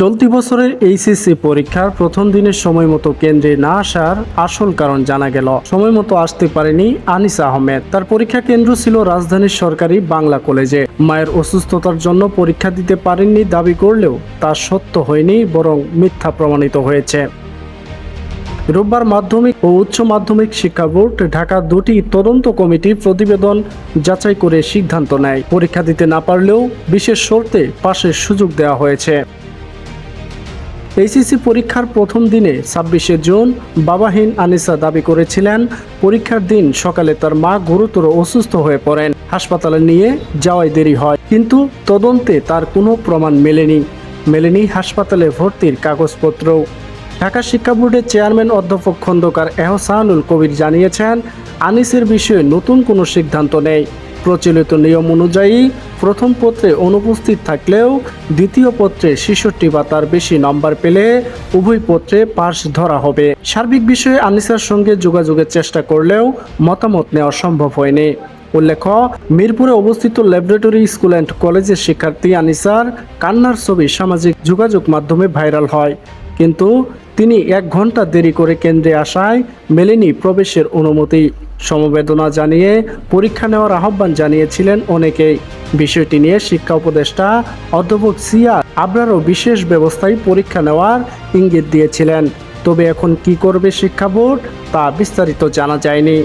চলতি বছরের এইচএসসি পরীক্ষার প্রথম দিনের সময় মতো কেন্দ্রে না আসার আসল কারণ জানা গেল। সময় মতো আসতে পারেনি আনিস আহমেদ। তার পরীক্ষা কেন্দ্র ছিল রাজধানীর সরকারি বাংলা কলেজে। মায়ের অসুস্থতার জন্য পরীক্ষা দিতে পারেননি দাবি করলেও তা সত্য হয়নি, বরং মিথ্যা প্রমাণিত হয়েছে। রোববার মাধ্যমিক ও উচ্চ মাধ্যমিক শিক্ষা বোর্ড ঢাকা দুটি তদন্ত কমিটি প্রতিবেদন যাচাই করে সিদ্ধান্ত নেয়। পরীক্ষা দিতে না পারলেও বিশেষ শর্তে পাশের সুযোগ দেওয়া হয়েছে। এইচএসসি পরীক্ষার প্রথম দিনে ছাব্বিশে জুন বাবাহীন আনিসা দাবি করেছিলেন, পরীক্ষার দিন সকালে তার মা গুরুতর অসুস্থ হয়ে পড়েন। হাসপাতালে নিয়ে যাওয়ায় দেরি হয়, কিন্তু তদন্তে তার কোনো প্রমাণ মেলেনি। মেলেনি হাসপাতালে ভর্তির কাগজপত্রও ঢাকা শিক্ষা বোর্ডের চেয়ারম্যান অধ্যাপক খন্দকার এহসানুল কবির জানিয়েছেন, আনিসের বিষয়ে নতুন কোনো সিদ্ধান্ত নেই। প্রচলিত নিয়ম অনুযায়ী প্রথম পত্রে অনুপস্থিত থাকলেও দ্বিতীয় পত্রে ছেষট্টি বা তার বেশি নম্বর পেলে উভয় পত্রে পাশ ধরা হবে। সার্বিক বিষয়ে আনিসার সঙ্গে যোগাযোগের চেষ্টা করলেও মতামত নেওয়া সম্ভব হয়নি। উল্লেখ্য, মিরপুরে অবস্থিত ল্যাবরেটরি স্কুল অ্যান্ড কলেজের শিক্ষার্থী আনিসার কান্নার ছবি সামাজিক যোগাযোগ মাধ্যমে ভাইরাল হয়। কিন্তু তিনি এক ঘণ্টা দেরি করে কেন্দ্রে আসায় মেলেনি প্রবেশের অনুমতি। সমবেদনা জানিয়ে পরীক্ষা নেওয়ার আহ্বান জানিয়েছিলেন অনেকেই। বিষয়টি নিয়ে শিক্ষা উপদেষ্টা অধ্যাপক সিয়া আবরারও বিশেষ ব্যবস্থায় পরীক্ষা নেওয়ার ইঙ্গিত দিয়েছিলেন। তবে এখন কি করবে শিক্ষা বোর্ড তা বিস্তারিত জানা যায়নি।